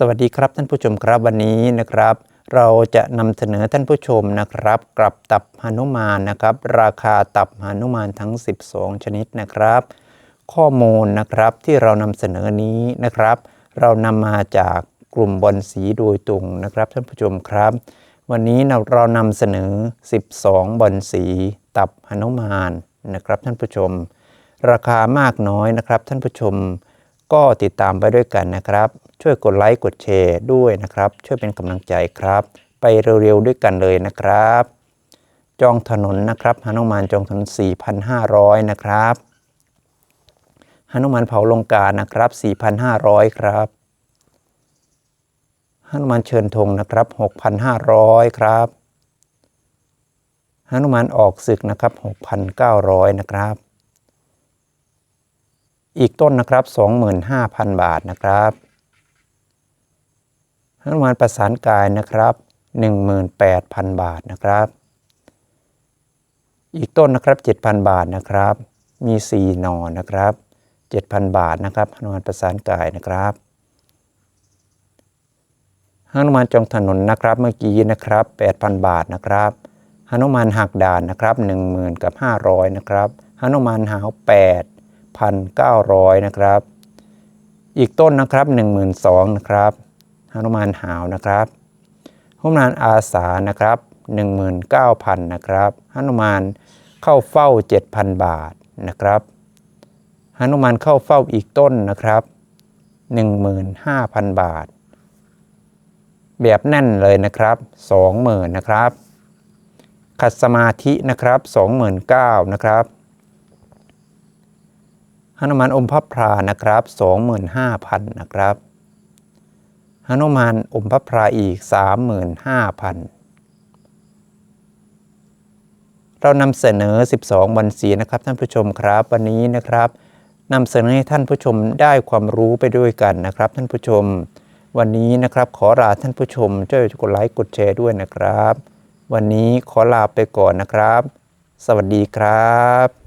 สวัสดีครับท่านผู้ชมครับวันนี้นะครับ เราจะนำเสนอท่านผู้ชมนะครับ กลับตับหนุมานนะครับ ราคาตับหนุมานทั้ง 12 ชนิดนะครับ ข้อมูลนะครับที่เรานำเสนอนี้นะครับ เรานำมาจากกลุ่มบอลสีโดยตรงนะครับท่านผู้ชมครับ วันนี้เราเรานำเสนอ 12 บอลสี ตับหนุมานนะครับท่านผู้ชม ราคามากน้อยนะครับท่านผู้ชมก็ติดตามไปด้วยกันนะครับ ช่วยกดไลค์กดแชร์ด้วยนะครับ ช่วยเป็นกำลังใจครับ ไปเร็วๆด้วยกันเลยนะครับ จองถนนนะครับฮานุมานจองถนน 4,500 นะครับฮานุมานเผาลงกานะครับ 4,500 ครับฮานุมานเชิญธงนะครับ 6,500 ครับฮานุมานออกศึกนะครับ 6,900 นะครับ อีกต้นนะครับ 25,000 บาทนะครับ ฮนุมานประสานกายนะครับ 18,000 บาทนะครับ อีกต้นนะครับ 7,000 บาทนะครับ มี 4 หนอนนะครับ 7,000 บาทนะครับฮนุมานประสานกายนะครับฮนุมานจองถนนนะครับเมื่อกี้นะครับ 8,000 บาทนะครับฮนุมานหักด่านนะครับ 10,000 กับ 500 นะครับฮนุมานหาว8,900 นะครับ อีกต้นนะครับ 12,000นะครับ นุมานหาวนะครับฮนุมานอาสานะครับ19,000นะครับฮนุมานเข้าเฝ้า 7,000 บาทนะครับฮนุมานเข้าเฝ้าอีกต้นนะครับ 15,000 บาท แบบแน่นเลยนะครับ20,000นะครับขัดสมาธินะครับ29,000นะครับฮนุมานอมพระพรานะครับ 25,000นะครับ ฮนุมานอมพระพราอีก 35,000 เรานำเสนอ 12 วันสีนะครับท่านผู้ชมครับ วันนี้นะครับนำเสนอให้ท่านผู้ชมได้ความรู้ไปด้วยกันนะครับ ท่านผู้ชม วันนี้นะครับขอลาท่านผู้ชมช่วยกดไลค์กดแชร์ด้วยนะครับ วันนี้ขอลาไปก่อนนะครับ สวัสดีครับ